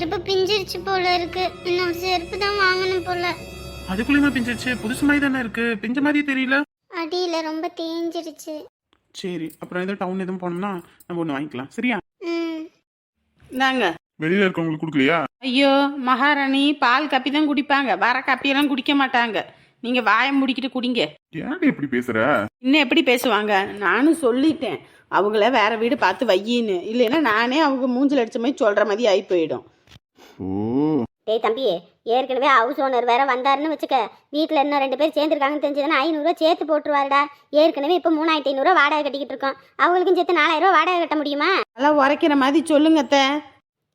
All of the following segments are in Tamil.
செருப்பு பிஞ்சிருச்சு போல இருக்கு. இன்னொரு செருப்பு தான் வாங்கணும் போல. அதுக்குள்ளேயுமா பிஞ்சிருச்சு? புதுசு மாதிரி தானே இருக்கு. பிஞ்ச மாதிரி தெரியல. அடியில ரொம்ப தேஞ்சிருச்சு. சரி அப்புறம் எதுவும் டவுன் எதுவும் போனோம்னா நம்ம ஒன்று வாங்கிக்கலாம். சரியா? ம். இந்தாங்க. வெளியில இருக்கவங்களுக்கு கொடுக்கலையா? ஐயோ மகாராணி பால் காப்பி தான் குடிப்பாங்க. வர காப்பியெல்லாம் குடிக்க மாட்டாங்க. நீங்கள் வாயை முடிக்கிட்டு குடிங்க. ஏன்டி இப்படி பேசுற? இன்னும் எப்படி பேசுவாங்க? நானும் சொல்லிட்டேன். அவங்கள வேற வீடு பார்த்து வையின்னு. இல்லைன்னா நானே அவங்க மூஞ்சில் அடிச்ச மாதிரி சொல்கிற மாதிரி ஆகி போயிடும். டேய் தம்பி ஏற்கனவே ஹவுஸ் ஓனர் வேற வந்தாருன்னு வச்சுக்க வீட்டில் இன்னும் ரெண்டு பேர் சேர்ந்துருக்காங்கன்னு தெரிஞ்சதுன்னா ஐநூறுரூவா சேர்த்து போட்டுருவாருடா. ஏற்கனவே இப்போ மூணாயிரத்தி ஐநூறுரூவா வாடகை கட்டிக்கிட்டு இருக்கோம். அவங்களுக்கும் சேர்த்து நாலாயிரம் ரூபா வாடகை கட்ட முடியுமா? நல்லா உரைக்கிற மாதிரி சொல்லுங்க அத்தை.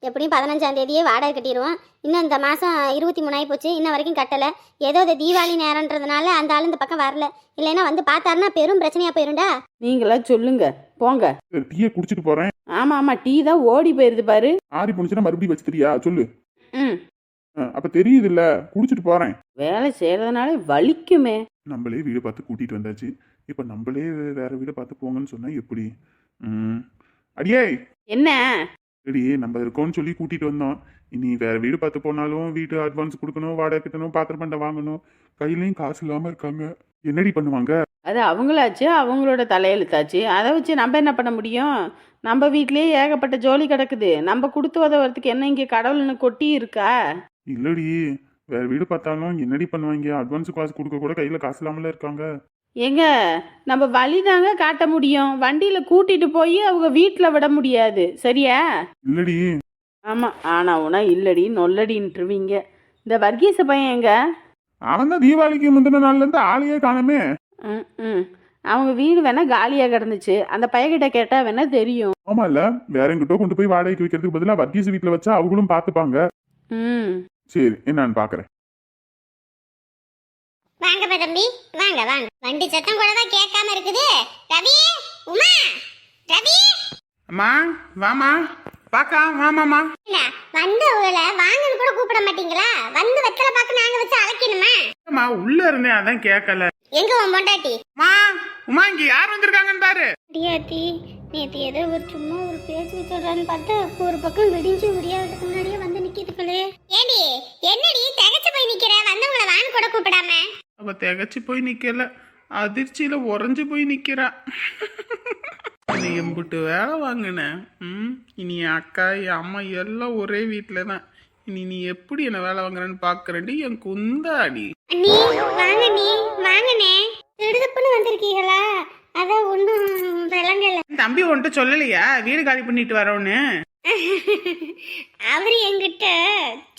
எப்படியும் பதினஞ்சாம் தேதியே வாடகை கட்டிடுவோம். இன்னும் இந்த மாதம் இருபத்தி மூணாயி போச்சு. இன்ன வரைக்கும் கட்டலை. ஏதோ இந்த தீபாவளி நேரன்றதுனால அந்த ஆள் இந்த பக்கம் வரல. இல்லைன்னா வந்து பார்த்தாருன்னா பெரும் பிரச்சனையாக போயிரும்டா. நீங்களா சொல்லுங்க. போங்க. டீயை குடிச்சிட்டு போறேன். ஆமாம் ஆமாம் டீ தான் ஓடி போயிருது பாரு. ஆறி போனுச்சுன்னா மறுபடியும் வச்சு தெரியா சொல்லு. ம். அப்ப தெரியுது இல்ல குடிச்சிட்டு போறேன். வேலை செய்கிறதுனால வலிக்குமே. நம்மளே வீடு பார்த்து கூட்டிட்டு வந்தாச்சு. இப்ப நம்மளே வேற வீடு பார்த்து போங்கன்னு சொன்னா எப்படி? ம். அடியே! என்ன? சரி நம்ம இருக்கோம்னு சொல்லி கூட்டிட்டு வந்தோம். இனி வேற வீடு பார்த்து போனாலும் வீட்டு அட்வான்ஸ் கொடுக்கணும் வாடகை கட்டணும் பாத்திரம் பண்டை வாங்கணும். கையிலயும் காசு இல்லாம இருக்காங்க. என்னடி பண்ணுவாங்க? அது அவங்களாச்சு அவங்களோட தலையெழுத்தாச்சு. அதை வச்சு நம்ம என்ன பண்ண முடியும்? நம்ம வீட்லயே ஏகப்பட்ட ஜோலி கிடக்குது. நம்ம கொடுத்து உதவுறதுக்கு என்ன இங்கே கடவுள்னு கொட்டி இருக்கா? இல்லடி வேற வீடு பார்த்தாலும் என்னடி பண்ணுவாங்க? அட்வான்ஸ் காசு கொடுக்க கூட கையில காசு இல்லாமல இருக்காங்க. ஏங்க நம்ம வழி தாங்க காட்ட முடியும். வண்டியில் கூட்டிட்டு போய் அவங்க வீட்டில் விட முடியாது. சரியா? இல்லடி. ஆமாம் ஆனா உனா இல்லடி நொல்லடின்ட்டுருவீங்க இந்த வர்கீச பையன் எங்க? அவன் தான் தீபாவளிக்கு முந்தின நாள்ல இருந்து ஆளையே காணமே. ம் ம். அவங்க வீடு வேணா காலியாக கிடந்துச்சு. அந்த பையன்கிட்ட கேட்டால் வேணா தெரியும். ஆமா இல்ல வேற எங்கிட்ட கொண்டு போய் வாடகைக்கு வைக்கிறதுக்கு பதிலா வர்கீஸ் வீட்டுல வச்சா அவங்களும் பாத்துப்பாங்க. ம். சரி என்னன்னு பாக்குறேன். வாங்கப்பா தம்பி. வாங்க வாங்க. வண்டி சத்தம் கூட தான் கேட்காம இருக்குது. ரவி உமா ரவி. அம்மா வாமா பாக்கா வாமாமா என்ன வந்தவங்கள வாங்கன்னு கூட கூப்பிட மாட்டீங்களா? வந்து வெத்தலை பார்க்க நாங்க வச்சு அழைக்கணுமா? அம்மா உள்ள இருந்தேன் அதான் கேட்கல எங்க உன் பொண்டாட்டி? மா உமா இங்க யார் வந்திருக்காங்கன்னு பாரு. அடியாத்தி நேத்து ஏதோ ஒரு சும்மா ஒரு பேச்சு சொல்றான்னு பார்த்தா ஒரு பக்கம் விடிஞ்சு விடியாதுக்கு முன்னாடியே வந்து நிக்கிதுக்களே ஏடி என்னடி தகச்சு போய் நிக்கிற? வந்தவங்கள வான்னு கூட கூப்பிடாம. அவ திகச்சு போய் நிக்கல. அதிர்ச்சியில உறைஞ்சு போய் நிக்கிறா. நீ எம்புட்டு வேலை வாங்கினேன் ம் இனி என் அக்கா என் அம்மா எல்லாம் ஒரே வீட்டில தான் இனி நீ எப்படி என்ன வேலை வாங்குறேன்னு பாக்குறேன்டி என் குந்தாடி. நீ வாங்க நீ வாங்கனே திடுதப்புன்னு வந்திருக்கீங்களா? அதான் ஒன்றும் விளங்கல. தம்பி உன்கிட்ட சொல்லலையா? வீடு காலி பண்ணிட்டு வரோன்னு. அவர் என்கிட்ட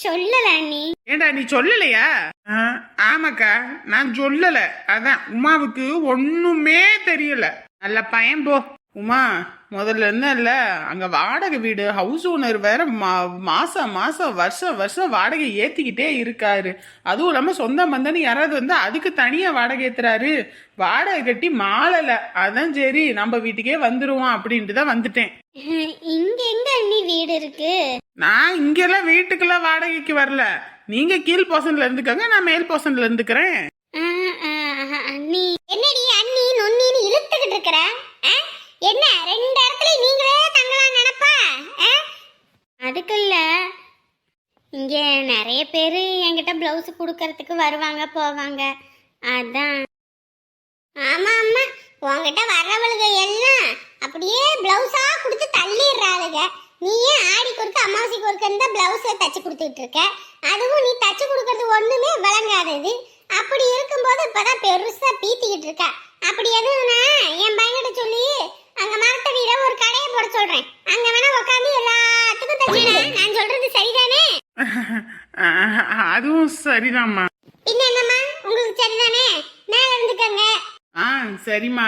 சொல்லல நீ ஏண்டா நீ சொல்லலையா? ஆமாக்கா நான் சொல்லல. அதான் உமாவுக்கு ஒண்ணுமே தெரியல. நல்ல பையன் போ. உமா முதல்ல என்ன இல்ல அங்க வாடகை வீடு ஹவுஸ் ஓனர் வேற மா- மாசம் மாசம் வருஷம் வருஷம் வாடகை ஏத்திக்கிட்டே இருக்காரு. அதுவும் இல்லாம சொந்த பந்தன்னு யாராவது வந்து அதுக்கு தனியா வாடகை ஏத்துறாரு. வாடகை கட்டி மாளல. அதான் சரி நம்ம வீட்டுக்கே வந்துருவோம் அப்படின்ட்டு தான் வந்துட்டேன். இங்க எங்க அண்ணி வீடு இருக்கு? நான் இங்கெல்லாம் வீட்டுக்கெல்லாம் வாடகைக்கு வரல. நீங்க கீழ் போர்ஷன்ல இருந்துக்கங்க நான் மேல் போர்ஷன்ல இருந்துக்கிறேன். ஆ, ஆ, அண்ணி. என்னடி அண்ணி நொன்னின்னு இழுத்துக்கிட்டு இருக்கிற? ஆ? என்ன ரெண்டு இடத்துல நீங்களே தங்கலாம் நினைப்பா? ஆ? அதுக்கு இல்ல இங்க நிறைய பேர் என்கிட்ட பிளவுஸ் கொடுக்கறதுக்கு வருவாங்க போவாங்க. அதான். ஆமா ஆமா உங்ககிட்ட வர்றவளுக எல்லாம் அப்படியே பிளவுஸா கொடுத்து தள்ளிடுறாளுக நீயே ஆடி கொடுக்க அமாவாசை கொடுக்கன்னு தான் பிளவுஸை தச்சு கொடுத்துட்டு இருக்க. அதுவும் நீ தச்சு கொடுக்கறது ஒண்ணுமே விளங்காதது அப்படி இருக்கும்போது இப்பதான் பெருசா பீத்திக்கிட்டு இருக்க. அப்படி எதுவும்னா என் பையன்கிட்ட சொல்லி அங்க மரத்த வீட ஒரு கடையை போட சொல்றேன். அங்க வேணா உட்காந்து எல்லாத்துக்கும் தச்சு நான் சொல்றது சரிதானே? அதுவும் சரிதாம்மா. பின்ன என்னம்மா? உங்களுக்கு சரிதானே? மேல இருந்துக்கங்க. ஆ சரிம்மா.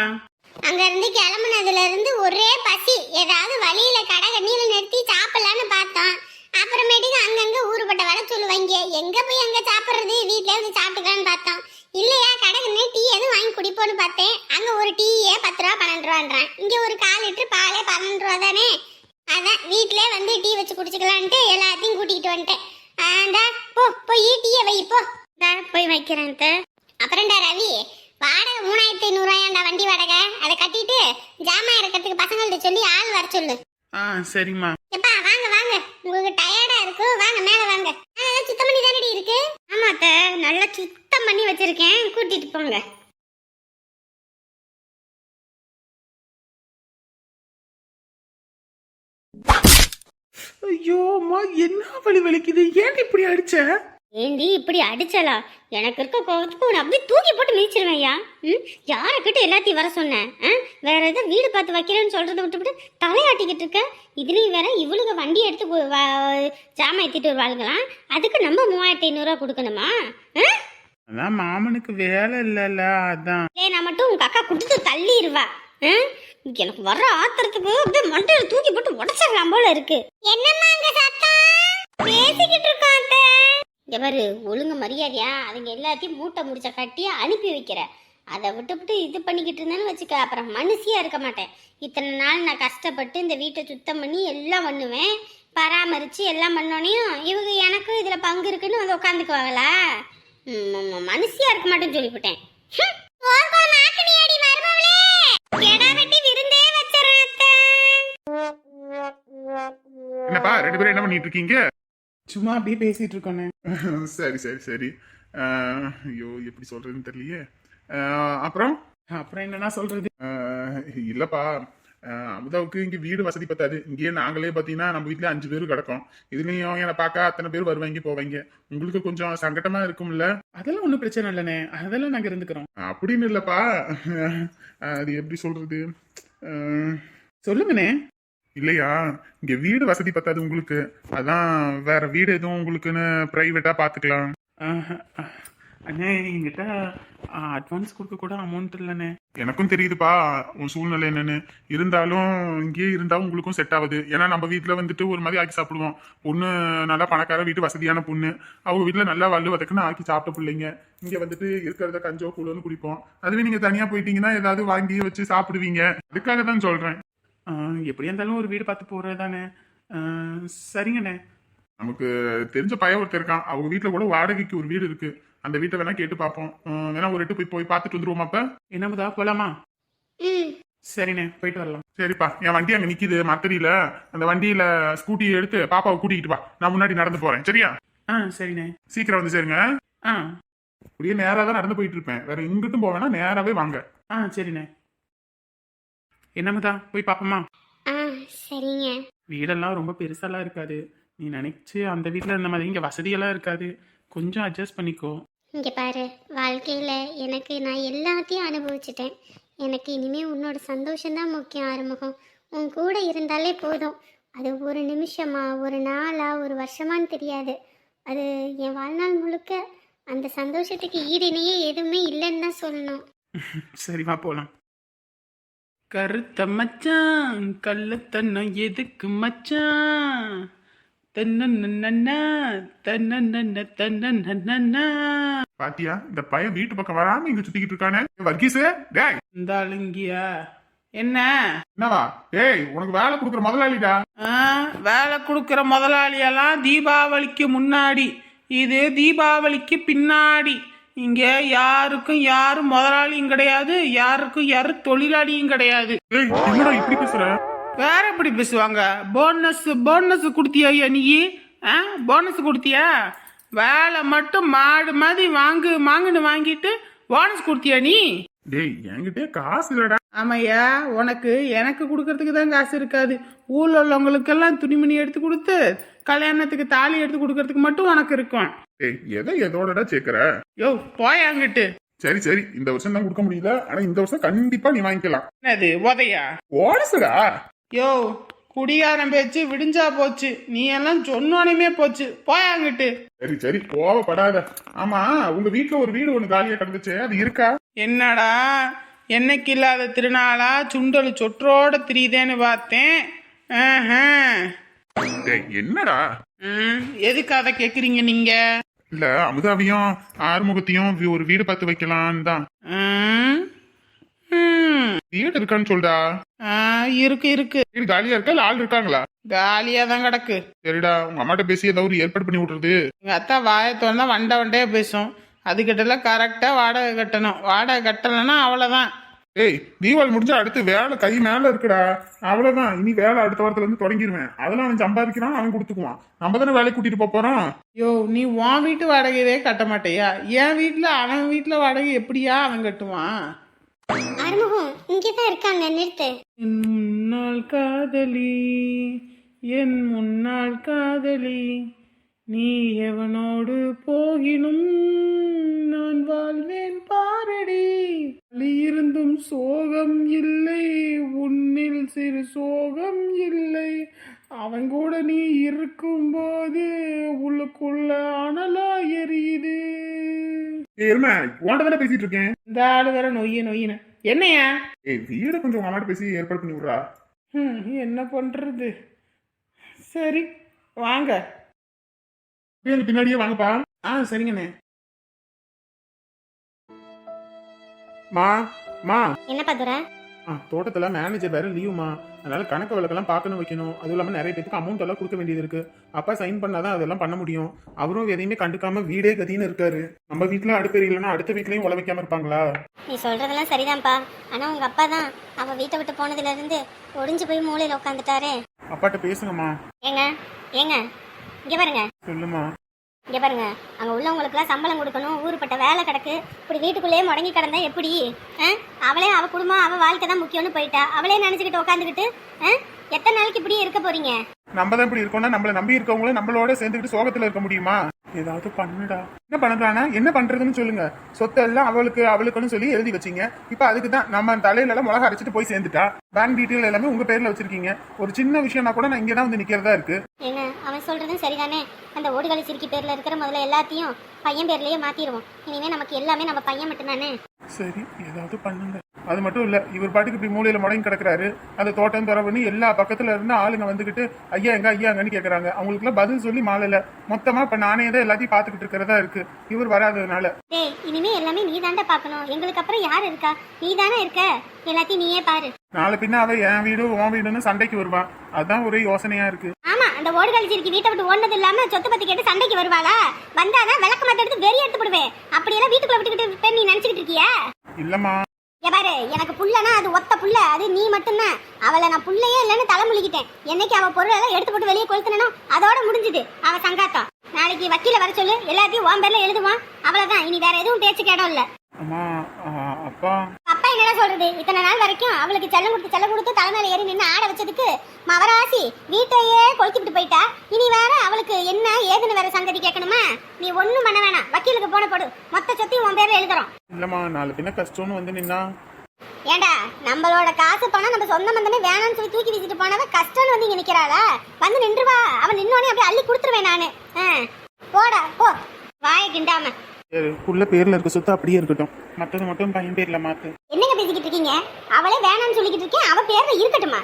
அங்கேருந்து கிளம்புனதுலேருந்து கிளம்புனதுல இருந்து ஒரே பசி. ஏதாவது வழியில கடை கண்ணியில நிறுத்தி சாப்பிடலான்னு பார்த்தோம். அப்புறமேட்டுக்கு அங்கங்க ஊருப்பட்ட வர சொல்லுவாங்க எங்க போய் அங்கே சாப்பிடுறது? வீட்ல வந்து சாப்பிட்டுக்கலான்னு பார்த்தோம். இல்லையா கடை டீ எதுவும் வாங்கி குடிப்போன்னு பார்த்தேன். அங்க ஒரு டீயே பத்து ரூபா பன்னெண்டு ரூபான்றான். இங்க ஒரு கால் லிட்டர் பாலே பன்னெண்டு ரூபா தானே. அதான் வீட்டிலே வந்து டீ வச்சு குடிச்சுக்கலான்ட்டு எல்லாத்தையும் கூட்டிகிட்டு வந்துட்டேன். ஆண்டா போ போய் டீயை வை போ. போய் வைக்கிறேன் அப்புறம்டா ரவி வாடகை மூணாயிரத்தி ஐநூறுவாயாண்டா வண்டி வாடகை? அதை கட்டிட்டு ஜாமான் இறக்கிறதுக்கு பசங்கள்ட்ட சொல்லி ஆள் வர சொல்லு. ஆ சரிம்மா. எப்பா வாங்க வாங்க. உங்களுக்கு டயர்டா இருக்கும் வாங்க மேல வாங்க. சுத்தம் பண்ணி தானடி இருக்கு? ஆமா அத்த நல்லா சுத்தம் பண்ணி வச்சிருக்கேன். கூட்டிட்டு போங்க. ஐயோமா என்ன வலி வலிக்குது? ஏன் இப்படி அடிச்ச? ஏண்டி இப்படி அடிச்சலா? எனக்கு இருக்க கோவத்துக்கு உன்னை அப்படியே தூக்கி போட்டு மிதிச்சிருவேன் ஐயா ம்? யாருக்கிட்ட எல்லாத்தையும் வர சொன்னேன் ஆ? வேற ஏதோ வீடு பார்த்து வைக்கிறேன்னு சொல்றதை விட்டுவிட்டு தலையாட்டிக்கிட்டு இருக்க? இதுலயும் வேற இவளுக்கு வண்டி எடுத்து ஜாமான் ஏத்திட்டு வருவாளுங்களாம் அதுக்கு நம்ம மூவாயிரத்தி ஐநூறுரூவா கொடுக்கணுமா? ஆ? அதான் மாமனுக்கு வேலை இல்லைல்ல அதான். ஏய் நான் மட்டும் உங்க அக்கா கொடுத்து தள்ளிடுவா ஆ? எனக்கு வர்ற ஆத்திரத்துக்கு அப்படியே மண்டையில தூக்கி போட்டு உடச்சிடலாம் போல இருக்கு. என்னம்மா அங்க சத்தம்? பேசிக்கிட்டு இருக்கோம் அத்தை. எவரு? ஒழுங்கு மரியாதையா? அதுங்க எல்லாத்தையும் மூட்டை முடிச்ச கட்டி அனுப்பி வைக்கிற. அதை விட்டுவிட்டு இது பண்ணிக்கிட்டு இருந்தேன்னு வச்சுக்க. அப்புறம் மனுஷியா இருக்க மாட்டேன். இத்தனை நாள் நான் கஷ்டப்பட்டு இந்த வீட்டை சுத்தம் பண்ணி எல்லாம் பண்ணுவேன். பராமரித்து எல்லாம் பண்ணோனையும் இவங்க எனக்கும் இதில் பங்கு இருக்குன்னு வந்து உட்காந்துக்குவாங்களா ம், மனுஷியா இருக்க மாட்டேன்னு சொல்லிவிட்டேன். வெட்டி விருந்தே என்னப்பா ரெண்டு பேரும் என்ன பண்ணிட்டு இருக்கீங்க? சும்மா அப்படியே பேசிட்டு இருக்கோண்ணே. சரி சரி சரி. ஐயோ எப்படி சொல்றதுன்னு தெரியலையே. அப்புறம்? அப்புறம் என்னன்னா சொல்றது? இல்லப்பா. அமுதாவுக்கு இங்க வீடு வசதி பத்தாது. இங்கேயே நாங்களே பாத்தீங்கன்னா நம்ம வீட்ல அஞ்சு பேர் கிடக்கோம். இதுலயும் என்னை பார்க்க அத்தனை பேர் வருவாங்க போவாங்க. உங்களுக்கு கொஞ்சம் சங்கடமா இருக்கும்ல? அதெல்லாம் ஒன்றும் பிரச்சனை இல்லைண்ணே. அதெல்லாம் நாங்கள் இருந்துக்கிறோம். அப்படின்னு இல்லப்பா. அது எப்படி சொல்றது? சொல்லுங்கண்ணே. இல்லையா? இங்க வீடு வசதி பத்தாது உங்களுக்கு. அதான் வேற வீடு எதுவும் உங்களுக்குன்னு பிரைவேட்டா பாத்துக்கலாம். அண்ணே என்கிட்ட அட்வான்ஸ் கொடுக்க கூட அமௌண்ட் இல்லைண்ணே. எனக்கும் தெரியுதுப்பா உன் சூழ்நிலை என்னன்னு. இருந்தாலும் இங்கேயே இருந்தா உங்களுக்கும் செட் ஆகுது. ஏன்னா நம்ம வீட்ல வந்துட்டு ஒரு மாதிரி ஆக்கி சாப்பிடுவோம். பொண்ணு நல்லா பணக்கார வீட்டு வசதியான பொண்ணு. அவங்க வீட்ல நல்லா வல்லு வதக்குன்னு ஆக்கி சாப்பிட்ட பிள்ளைங்க. இங்க வந்துட்டு இருக்கிறத கஞ்சோ கூழோன்னு குடிப்போம். அதுவே நீங்க தனியா போயிட்டீங்கன்னா ஏதாவது வாங்கி வச்சு சாப்பிடுவீங்க. அதுக்காக தான் சொல்றேன். ஆஹ், எப்படியா இருந்தாலும் ஒரு வீடு பார்த்து போகிறது தானே சரிங்கண்ணே. நமக்கு தெரிஞ்ச பையன் ஒருத்தர் இருக்கான். அவங்க வீட்ல கூட வாடகைக்கு ஒரு வீடு இருக்கு. அந்த வீட்டை வேணா கேட்டு பார்ப்போம். வேணா ஒரு எட்டு போய் போய் பார்த்துட்டு வந்துருவோமா அப்ப? என்னமுதா போலாமா? சரிண்ணே போயிட்டு வரலாம். சரிப்பா. என் வண்டி அங்க நிக்குது மத்தடியில அந்த வண்டியில ஸ்கூட்டியை எடுத்து பாப்பாவை கூட்டிக்கிட்டு வா. நான் முன்னாடி நடந்து போறேன். சரியா? ஆ சரிண்ணே. சீக்கிரம் வந்து சேருங்க. ஆ. அப்படியே நேரா தான் நடந்து போயிட்டு இருப்பேன். வேற எங்கிட்டும் போவேனா? நேராவே வாங்க. ஆ சரிண்ணே. என்னமுதா? போய் பார்ப்போமா ஆ சரிங்க. வீடெல்லாம் ரொம்ப பெருசாலாம் இருக்காது. நீ நினைச்சு அந்த வீட்டில் இருந்த மாதிரி இங்கே வசதியெல்லாம் இருக்காது. கொஞ்சம் அட்ஜஸ்ட் பண்ணிக்கோ. இங்க பாரு வாழ்க்கையில எனக்கு நான் எல்லாத்தையும் அனுபவிச்சிட்டேன். எனக்கு இனிமே உன்னோட சந்தோஷம்தான் முக்கியம் ஆறுமுகம். உன் கூட இருந்தாலே போதும். அது ஒரு நிமிஷமா ஒரு நாளா ஒரு வருஷமான்னு தெரியாது. அது என் வாழ்நாள் முழுக்க அந்த சந்தோஷத்துக்கு ஈடிணையே எதுவுமே இல்லைன்னு தான் சொல்லணும். சரி வா போலாம். கருத்த மச்சான் கள்ளத்தன்னம் எதுக்கு மச்சான்? தன்னன்னா தன்னன்ன தன்னன்னா பாத்தியா இந்த பையன் வீட்டு பக்கம் வராம இங்க சுத்திக்கிட்டு இருக்கானே? வர்கீஸ் டேய். இந்த ஆளுங்கியா என்ன? என்னவா? டேய் உனக்கு வேலை கொடுக்குற முதலாளிடா. வேலை கொடுக்குற முதலாளியெல்லாம் தீபாவளிக்கு முன்னாடி. இது தீபாவளிக்கு பின்னாடி. இங்க யாருக்கும் யாரும் முதலாளியும் கிடையாது யாருக்கும் யாரும் தொழிலாளியும் கிடையாது. என்னடா இப்படி பேசுற? வேற எப்படி பேசுவாங்க? போனஸ் போனஸ் கொடுத்தியா ஐயா நீ? ஆ போனஸ் கொடுத்தியா? வேலை மட்டும் மாடு மாதிரி வாங்கு வாங்குன்னு வாங்கிட்டு போனஸ் கொடுத்தியா நீ? டேய் என்கிட்டே காசு இல்லடா. ஆமையா உனக்கு எனக்கு கொடுக்கறதுக்கு தான் காசு இருக்காது. ஊர்ல உள்ளவங்களுக்கெல்லாம் துணிமணி எடுத்து கொடுத்து கல்யாணத்துக்கு தாலி எடுத்து கொடுக்கறதுக்கு மட்டும் உனக்கு இருக்கும். டேய் எதை எதோடடா சேர்க்கிற? யோ போயாங்கிட்டு சரி சரி இந்த வருஷம் தான் கொடுக்க முடியல. ஆனா இந்த வருஷம் கண்டிப்பா நீ வாங்கிக்கலாம். என்னது உதையா? ஓடசுடா. யோ குடிகாரன் பேச்சு விடிஞ்சா போச்சு. நீ எல்லாம் சொன்னோனையுமே போச்சு. போயாங்கிட்டு சரி சரி கோவப்படாத. ஆமா உங்க வீட்ல ஒரு வீடு ஒண்ணு காலியா கிடந்துச்சு. அது இருக்கா? என்னடா? என்னைக்கு இல்லாத திருநாளா? சுண்டல் சொற்றோட திரியுதேன்னு பார்த்தேன். ஆஹா. என்னடா? எதுக்கு அதை கேக்குறீங்க நீங்க? இல்ல அமுதாவையும் ஆறுமுகத்தையும் ஒரு வீடு பார்த்து வைக்கலான்னு தான். வீடு இருக்கான்னு சொல்டா இருக்கு இருக்கு. வீடு காலியா இருக்கா? இல்ல ஆள் இருக்காங்களா? காலியா தான் கிடக்கு. சரிடா உங்க அம்மாட்ட பேசி ஏதாவது ஒரு ஏற்பாடு பண்ணி விடுறது எங்க அத்தா வாயை திறந்தா வண்டை வண்டையா பேசும். அதுக்கிட்டலாம் கரெக்டா வாடகை கட்டணும். வாடகை கட்டலைன்னா அவ்வளோதான் ஏய் தீபாவளி முடிஞ்சா அடுத்து வேலை கை மேல இருக்குடா. அவ்வளவுதான். இனி வேலை அடுத்த வாரத்துல இருந்து தொடங்கிடுவேன் அதெல்லாம் அவன் சம்பாதிக்கிறான் அவன் கொடுத்துக்குவான். நம்ம தானே வேலைக்கு கூட்டிட்டு போப் போறோம்? யோ நீ உன் வீட்டு வாடகையவே கட்ட மாட்டேயா? என் வீட்டில் அவன் வீட்டில் வாடகை எப்படியா அவன் கட்டுவான்? அறுமுகம் இங்கதான் இருக்காங்க. நிறுத்து. என் முன்னாள் காதலி என் முன்னாள் காதலி. நீ எவனோடு போகினும் நான் வாழ்வேன் பாரடி. இருந்தும் சோகம் இல்லை உன்னில் சிறு சோகம் இல்லை. அவன் கூட நீ இருக்கும்போது உள்ளுக்குள்ள அனலா எரியுது. எருமை உன்கிட்ட தானே பேசிட்டு இருக்கேன்? இந்த ஆளு வேற நொய்ய நொய்யின என்னையா? ஏய் வீட கொஞ்சம் உங்க அம்மாட்ட பேசி ஏற்பாடு பண்ணி விடுறா. என்ன பண்றது? சரி வாங்க. அந்த பின்னாடியே வாங்கப்பா? ஆ சரிங்கண்ணே. மா மா. என்னப்பா துரை? ஆ தோட்டத்துல மேனேஜர் வேற லீவுமா. அதனால கணக்கு வழக்கெல்லாம் பார்க்கணும் வைக்கணும். அதுவும் இல்லாமல் நிறைய பேத்துக்கு அமௌண்ட் எல்லாம் கொடுக்க வேண்டியது இருக்கு. அப்பா சைன் பண்ணாதான் அதெல்லாம் பண்ண முடியும். அவரும் எதையுமே கண்டுக்காம வீடே கதின்னு இருக்காரு. நம்ம வீட்ல அடுப்பு இல்லைன்னா அடுத்த வீட்லயும் உழ வைக்காம இருப்பாங்களா? நீ சொல்றதெல்லாம் சரிதான்ப்பா. ஆனா உங்க அப்பா தான் அவ வீட்டை விட்டு போனதுல இருந்து ஒடிஞ்சு போய் மூலையில உட்காந்துட்டாரே அப்பாட்ட பேசுங்கம்மா. ஏங்க ஏங்க. இங்க பாருங்க. சொல்லுமா. இங்க பாருங்க. அங்க உள்ளவங்களுக்குலாம் சம்பளம் கொடுக்கணும். ஊருப்பட்ட வேலை கிடக்கு. இப்படி வீட்டுக்குள்ளேயே முடங்கி கிடந்தா எப்படி? அவளே அவ குடும்பம் அவ வாழ்க்கை தான் முக்கியம்னு போயிட்டா. அவளே நினைச்சுக்கிட்டு உட்காந்துக்கிட்டு எத்தனை நாளைக்கு இப்படியே இருக்க போறீங்க? நம்ம தான் இப்படி இருக்கோம்னா நம்மள நம்பி இருக்கவங்களும் நம்மளோட சேர்ந்துக்கிட்டு சோகத்துல இருக்க முடியுமா? ஏதாவது பண்ணுடா. என்ன பண்ணலாம்னா என்ன பண்றதுன்னு சொல்லுங்க. சொத்தை எல்லாம் அவளுக்கு அவளுக்குன்னு சொல்லி எழுதி வச்சீங்க. இப்ப அதுக்கு தான் நம்ம தலையில எல்லாம் மிளகா அரைச்சிட்டு போய் சேர்ந்துட்டா. பேங்க் டீட்டெயில் எல்லாமே உங்க பேர்ல வச்சிருக்கீங்க. ஒரு சின்ன விஷயம்னா கூட நான் இங்க தான் வந்து நிக்கிறதா இருக்கு. ஏங்க அவன் சொல்றதும் சரிதானே? அந்த ஓடுகாலி சிரிக்கி பேர்ல இருக்கிற முதல்ல எல்லாத்தையும் பையன் பேர்லயே மாத்திடுவோம் இனிமே நமக்கு எல்லாமே நம்ம பையன் மட்டும்தானே? சரி ஏதாவது பண்ணுங்க. அது மட்டும் இல்ல இவர் பாட்டுக்கு இப்படி மூலையில முடங்கி கிடக்குறாரு. அந்த தோட்டம் துறவுன்னு எல்லா பக்கத்துல இருந்து ஆளுங்க வந்துகிட்டு ஐயா எங்க ஐயா எங்கன்னு கேக்குறாங்க. அவங்களுக்கு பதில் சொல்லி மாலையில மொத்தமா இப்ப நானே தான் எல்லாத்தையும் பாத்துக்கிட்டு இருக்கிறதா இருக்கு. இவர் வராததுனால. டேய் இனிமே எல்லாமே நீ தாண்டா பார்க்கணும். எங்களுக்கு அப்புறம் யார் இருக்கா? நீ தானே இருக்க? எல்லாத்தையும் நீயே பாரு. நாளை பின்ன அவ என் வீடு உன் வீடுன்னு சண்டைக்கு வருவா. அதான் ஒரே யோசனையா இருக்கு. ஆமா அந்த ஓடுகாலி சிரிக்கி வீட்டை விட்டு ஓடுனது இல்லாம சொத்து பத்தி கேட்டு சண்டைக்கு வருவாளா? வந்தாதான் விளக்க மாத்த எடுத்து வெறி எடுத்து விடுவேன் அப்படியெல்லாம் வீட்டுக்குள்ள விட்டுக்கிட்டு நீ நினைச்சுக்கிட்டு இருக்கியா? இல்லம்மா. பாரு எனக்கு புள்ளனா அது ஒத்த புள்ள அது நீ மட்டும்தான். அவளை நான் புள்ளையே இல்லைன்னு தலைமுழிக்கிட்டேன் என்னைக்கு அவள் பொருளெல்லாம் எடுத்து போட்டு வெளியே கொளுத்தனோ அதோட முடிஞ்சுது அவள் சங்காத்தம். நாளைக்கு வக்கீல வர சொல்லு எல்லாத்தையும் உன் பேர்ல எழுதுவான். அவ்வளோதான் இனி வேற எதுவும் பேச்சுக்கு இடம் இல்லை. அம்மா அப்பா. அப்பா என்னடா சொல்றது? இத்தனை நாள் வரைக்கும் அவளுக்கு செல்லம் கொடுத்து செல்லம் கொடுத்து தலைமையில ஏறி நின்று ஆட வச்சதுக்கு மவராசி வீட்டையே கொளுத்திட்டு போயிட்டா? இனி வேற அவளுக்கு என்ன ஏதுன்னு வேற சங்கதி கேட்கணுமா? நீ ஒண்ணும் பண்ண வேணாம். வக்கீலுக்கு போன போடு. மொத்த சொத்தையும் உன் பேர்ல எழுதுறோம். இல்லம்மா நாளை பின்ன கஷ்டம்னு வந்து நின்னா. ஏண்டா நம்மளோட காசு பணம் நம்ம சொந்த மந்தமே வேணாம்னு சொல்லி தூக்கி வீசிட்டு போனவ கஷ்டம்னு வந்து இங்க நிக்கிறாளா? வந்து நின்றுவா. அவன் நின்னோடனே அப்படியே அள்ளி கொடுத்துருவேன் நானு. போடா போ. வாய கிண்டாம. புள்ள பேர்ல இருக்க சொத்து அப்படியே இருக்கட்டும். மத்தது மட்டும் பையன் பேர்ல மாத்து. என்னங்க பேசிக்கிட்டு இருக்கீங்க? அவளே வேணாம்னு சொல்லிக்கிட்டு இருக்கேன் அவ பேர்ல இருக்கட்டுமா?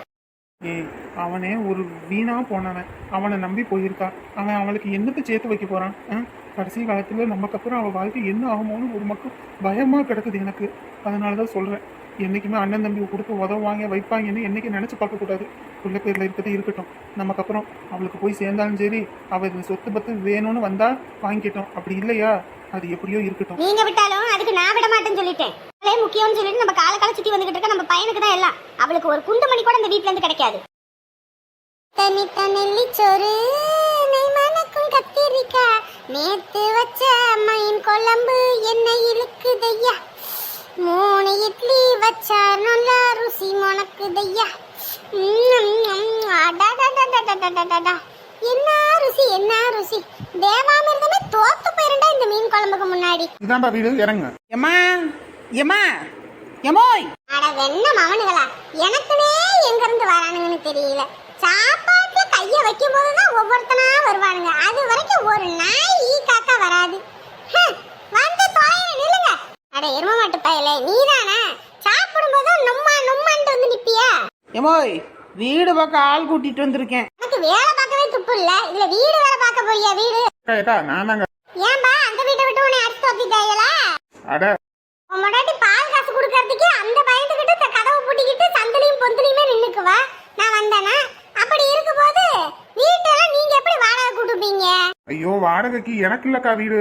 ஏய் அவனே ஒரு வீணா போனவன். அவனை நம்பி போயிருக்கா. அவன் அவளுக்கு என்னத்தை சேர்த்து வைக்க போறான்? கடைசி காலத்துல நமக்கு அப்புறம் அவள் வாழ்க்கை என்ன ஆகுமோன்னு ஒரு மக்கள் பயமா கிடக்குது எனக்கு. அதனாலதான் சொல்றேன். என்னைக்குமே அண்ணன் தம்பி கொடுத்து உதவுவாங்க வைப்பாங்கன்னு என்னைக்கு நினைச்சு பார்க்க கூடாது. புள்ள பேர்ல இருக்கிறது இருக்கட்டும். நமக்கு அப்புறம் அவளுக்கு போய் சேர்ந்தாலும் சரி அவ இந்த சொத்து பத்து வேணும்னு வந்தா வாங்கிக்கிட்டோம். அப்படி இல்லையா? அது எப்படியோ இருக்கட்டும். நீங்க விட்டாலும் அதுக்கு நான் விட மாட்டேன்னு சொல்லிட்டேன். அவளே முக்கியம்னு சொல்லிட்டு நம்ம கால கால சுத்தி வந்துகிட்டு இருக்க நம்ம பையனுக்கு தான் எல்லாம். அவளுக்கு ஒரு குண்டு மணி கூட இந்த வீட்ல இருந்து கிடைக்காது. தனித்த நெல்லிச்சோறு நெய் மணக்கும் கத்திரிக்கா நேத்து வச்ச மயின் குழம்பு என்ன இழுக்குதையா மூணு இட்லி வச்சா நல்லா ருசி மணக்குதையா என்ன ருசி என்ன ருசி தேவாமிர்தமே தோத்து போயிருண்டா இந்த மீன் குழம்புக்கு முன்னாடி. இதான்பா வீடு இறங்க எம்மா எம்மா எமோய். அட வெண்ண மவனுகளா எனக்குனே எங்க இருந்து வரானுங்கன்னு தெரியல. சாப்பாட்டுல கைய வைக்கும் போதுதான் ஒவ்வொருத்தனா வருவானுங்க. அது வரைக்கும் ஒரு நாய் ஈ காக்கா வராது. வந்து தொலைய நில்லுங்க. அட எரும மாட்டு பயலே நீதானே? சாப்பிடும் போதும் நொம்மா நொம்மான்ட்டு வந்து நிப்பியா? எமோய் வீடு பக்கம் ஆள் கூட்டிட்டு வந்திருக்கேன். உனக்கு வேலை பார்க்கவே துப்பு இல்ல. இதுல வீடு வேலை பார்க்க போறியா வீடு? அக்கா நான் தாங்க. ஏன்பா அந்த வீட்டை விட்டு உன்னை அடிச்சு தோத்திட்டாங்களா அட. உன் முன்னாடி பால் காசு கொடுக்கறதுக்கு அந்த பயந்துகிட்டு கதவு பூட்டிக்கிட்டு சந்திலையும் பொந்திலையுமே நின்னுக்குவா நான் வந்தேனா? அப்படி இருக்கும்போது வீட்டெல்லாம் நீங்க எப்படி வாடகை கூட்டுப்பீங்க? ஐயோ வாடகைக்கு எனக்கு இல்லக்கா வீடு.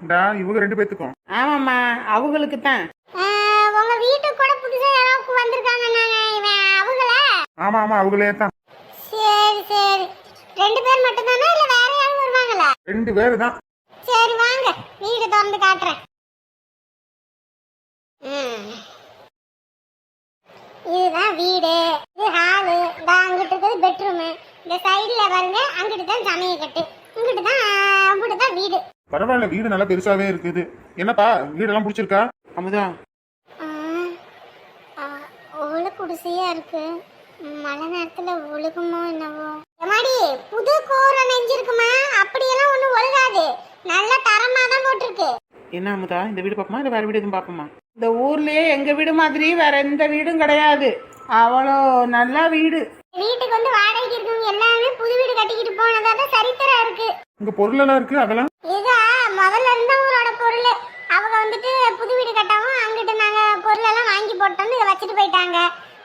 இந்தா இவங்க ரெண்டு பேத்துக்கும். ஆமாம்மா அவங்களுக்கு தான் உங்க வீட்டுக்கு கூட புதுசா யாராவது வந்திருக்காங்க இவன் அவங்கள? ஆமா ஆமா அவங்களே தான் சரி சரி. ரெண்டு பேர் மட்டும் தானா இல்ல வேற யாரும் வருவாங்களா? ரெண்டு பேரு தான் சரி வாங்க. வீடு திறந்து காட்டுறேன். ம். இதுதான் வீடு. இது ஹாலு இந்த அங்கிட்டு இருக்கிறது பெட்ரூமு இந்த சைடுல பாருங்க அங்கிட்டு தான் சமையல் கட்டு. இங்கிட்டு தான் அங்கிட்டு தான் வீடு. பரவாயில்ல வீடு நல்லா பெருசாவே இருக்குது. என்னப்பா வீடெல்லாம் பிடிச்சிருக்கா? அமுதா. ஒழு குடிசையா இருக்கு. மழை நேரத்துல ஒழுகுமோ என்னவோ. எம்மாடி புது கூரை நெஞ்சிருக்குமா அப்படியெல்லாம் ஒண்ணும் ஒழுகாது. நல்ல தரமா தான் போட்டிருக்கு. என்ன அமுதா இந்த வீடு பார்ப்போமா? இல்லை வேற வீடு எதுவும் பார்ப்போமா? இந்த ஊர்லயே எங்க வீடு மாதிரி வேற எந்த வீடும் கிடையாது. அவ்வளோ நல்ல வீடு. வீட்டுக்கு வந்து வாடகைக்கு இருக்கவங்க எல்லாமே புது வீடு கட்டிக்கிட்டு போனதா தான் சரித்திரம் இருக்கு. உங்க பொருள் எல்லாம் இருக்கு அதெல்லாம் இதா முதல்ல இருந்தவங்களோட பொருள் அவங்க வந்துட்டு புது வீடு கட்டவும் அங்கிட்டு நாங்க பொருள் எல்லாம் வாங்கி போட்டோம்னு இதை வச்சுட்டு போயிட்டாங்க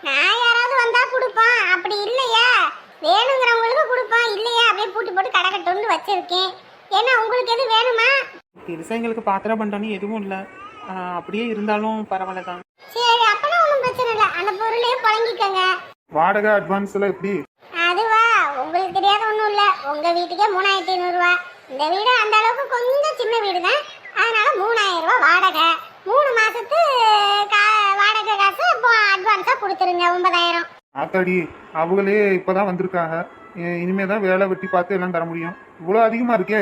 நான் யாராவது வந்தா கொடுப்போம் அப்படி இல்லையா வேணுங்கிறவங்களுக்கு கொடுப்போம் இல்லையா? அப்படியே பூட்டி போட்டு கடை கட்டணும்னு வச்சிருக்கேன். ஏன்னா உங்களுக்கு எது வேணுமா? பெருசா எங்களுக்கு பாத்திரம் பண்றானு எதுவும் இல்லை. அப்படியே இருந்தாலும் பரவாயில்ல தான். சரி அப்பனா ஒன்றும் பிரச்சனை இல்லை. அந்த பொருளையே புழங்கிக்கோங்க. வாடகை அட்வான்ஸ் எல்லாம் எப்படி? அதுவா? உங்களுக்கு தெரியாத ஒன்றும் இல்லை. உங்க வீட்டுக்கே மூணாயிரத்தி ஐநூறுரூவா இந்த வீடு அந்த அளவுக்கு கொஞ்சம் சின்ன வீடு தான் அதனால மூணாயிரம் ரூபாய் வாடகை. மூணு மாசத்து கா வாடகை காசு இப்போ அட்வான்ஸாக கொடுத்துருங்க ஒன்பதாயிரம். ஆத்தாடி அவங்களே இப்பதான் வந்திருக்காங்க. இனிமே தான் வேலை வெட்டி பார்த்து எல்லாம் தர முடியும். இவ்வளவு அதிகமா இருக்கே.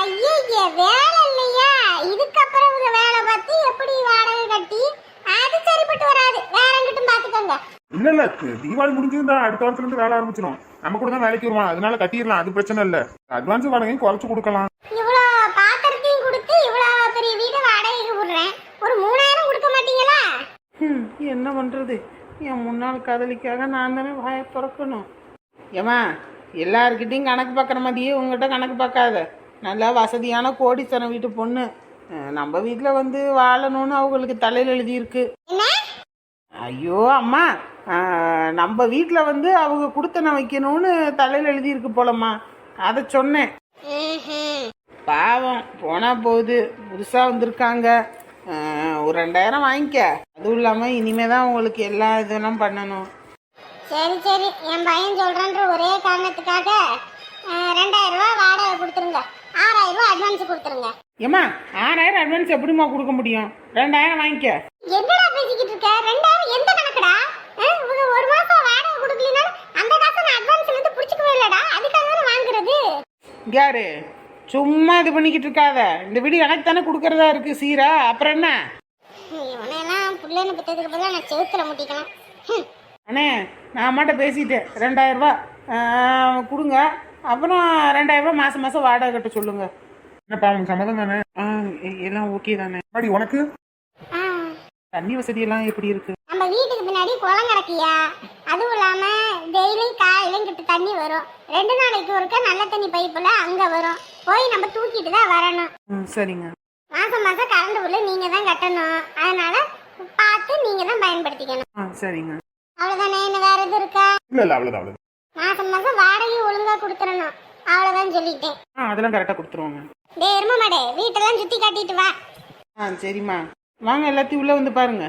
ஐயே வேலை இல்லையா? இதுக்கப்புறம் வேலை பார்த்து எப்படி வாடகை கட்டி? அது சரிப்பட்டு வராது. வேற எங்கிட்டும் பார்த்துக்கோங்க. இல்ல இல்ல. தீபாவளி முடிஞ்சிருந்தா அடுத்த வாரத்துல இருந்து வேலை ஆரம்பிச்சிடும் நம்ம கூட தான் வேலைக்கு வருவான். அதனால கட்டிடலாம். அது பிரச்சனை இல்ல. அட்வான்ஸ் வாடகையும் குறைச்சு கொடுக்கலாம். இவ்வளோ பாத்திரத்தையும் கொடுத்து இவ்வளோ பெரிய வீடு வாடகைக்கு விடுறேன். ஒரு மூணாயிரம் கொடுக்க மாட்டீங்களா? ஹம், என்ன பண்றது? என் முன்னாள் காதலிக்காக நான் தானே வாயை திறக்கணும். ஏமா எல்லாருக்கிட்டையும் கணக்கு பார்க்குற மாதிரியே உங்ககிட்ட கணக்கு பார்க்காத. நல்லா வசதியான கோடீஸ்வரன் வீட்டு பொண்ணு. நம்ம வீட்டில் வந்து வாழணும்னு அவங்களுக்கு தலையில் எழுதியிருக்கு. ஐயோ அம்மா நம்ம வீட்டில் வந்து அவங்க கொடுத்தன வைக்கணும்னு தலையில் எழுதியிருக்கு போலம்மா. அதை சொன்னேன். பாவம் போனா போகுது. புதுசாக வந்திருக்காங்க. ஒரு ரெண்டாயிரம் வாங்கிக்க. அதுவும் இல்லாமல் இனிமே தான் உங்களுக்கு எல்லா இதெல்லாம் பண்ணணும். சரி சரி. என் பையன் சொல்றேன்ற ஒரே காரணத்துக்காக ரெண்டாயிரம் ரூபாய் வாடகை கொடுத்துருங்க. ஆறாயிரம் ரூபாய் அட்வான்ஸ் கொடுத்துருங்க. ஏம்மா ஆறாயிரம் அட்வான்ஸ் எப்படிம்மா கொடுக்க முடியும்? ரெண்டாயிரம் வாங்கிக்க. என்னடா பேசிக்கிட்டு இருக்க? ரெண்டாயிரம் எந்த கணக்குடா? இவங்க ஒரு மாசம் வாடகை கொடுக்கலனா அந்த காசை நான் அட்வான்ஸ்ல இருந்து புடிச்சுக்கவே இல்லடா. அதுக்காக வாங்குறது? யாரு? சும்மா இது பண்ணிக்கிட்டு இருக்காத. இந்த வீடு எனக்கு தானே கொடுக்கறதா இருக்கு சீரா. அப்புறம் என்ன. அண்ணே நான் அம்மாட்ட பேசிட்டேன். ரெண்டாயிரம் ரூபாய் கொடுங்க. அப்புறம் ரெண்டாயிரம் ரூபாய் மாதம் மாதம் வாடகை கட்ட சொல்லுங்க. என்னப்பா உனக்கு சம்மதம் தானே? எல்லாம் ஓகே தானே. உனக்கு? ஆ, தண்ணி வசதியெல்லாம் எப்படி இருக்கு? வீட்டுக்கு பின்னாடி குளம் கிடக்கியா? அதுவும் இல்லாம டெய்லியும் காலையிலும் கிட்ட தண்ணி வரும். ரெண்டு நாளைக்கு ஒருக்க நல்ல தண்ணி பைப்புல அங்க வரும். போய் நம்ம தூக்கிட்டு தான் வரணும். சரிங்க. மாசம் மாசம் கரண்ட் பில்லு நீங்க தான் கட்டணும். அதனால பார்த்து நீங்க தான் பயன்படுத்திக்கணும். சரிங்க. அவ்வளவுதானே? இன்னும் வேற எதுவும் இருக்கா? இல்ல இல்ல அவ்வளவுதான் அவ்வளவுதான். மாசம் மாசம் வாடகை ஒழுங்கா கொடுத்துடணும். அவ்வளவுதான் சொல்லிட்டேன். ஆ அதெல்லாம் கரெக்டாக கொடுத்துருவோங்க. டே எரும மாடே வீட்டெல்லாம் சுத்தி காட்டிட்டு வா. ஆ சரிம்மா. வாங்க எல்லாத்தையும் உள்ளே வந்து பாருங்க.